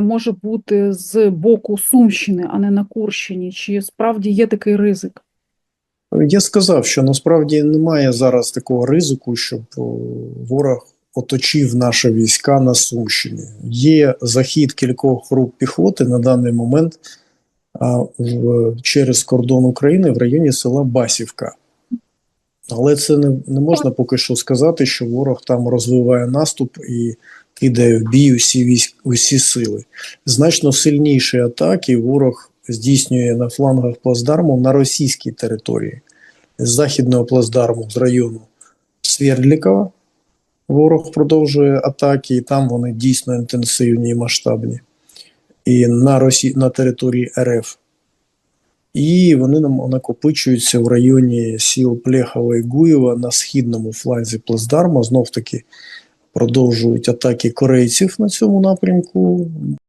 може бути з боку Сумщини, а не на Курщині? Чи справді є такий ризик? Я сказав, що насправді немає зараз такого ризику, щоб ворог оточив наші війська на Сумщині. Є захід кількох груп піхоти на даний момент через кордон України в районі села Басівка. Але це не, не можна поки що сказати, що ворог там розвиває наступ і кидає в бій усі військ, усі сили. Значно сильніші атаки ворог здійснює на флангах плацдарму на російській території. З західного плацдарму з району Свердлікова ворог продовжує атаки, і там вони дійсно інтенсивні і масштабні. І на, Росі... на території РФ. І вони нам накопичуються в районі сіл Плехова і Гуєва на східному фланзі плацдарма. Знов таки продовжують атаки корейців на цьому напрямку.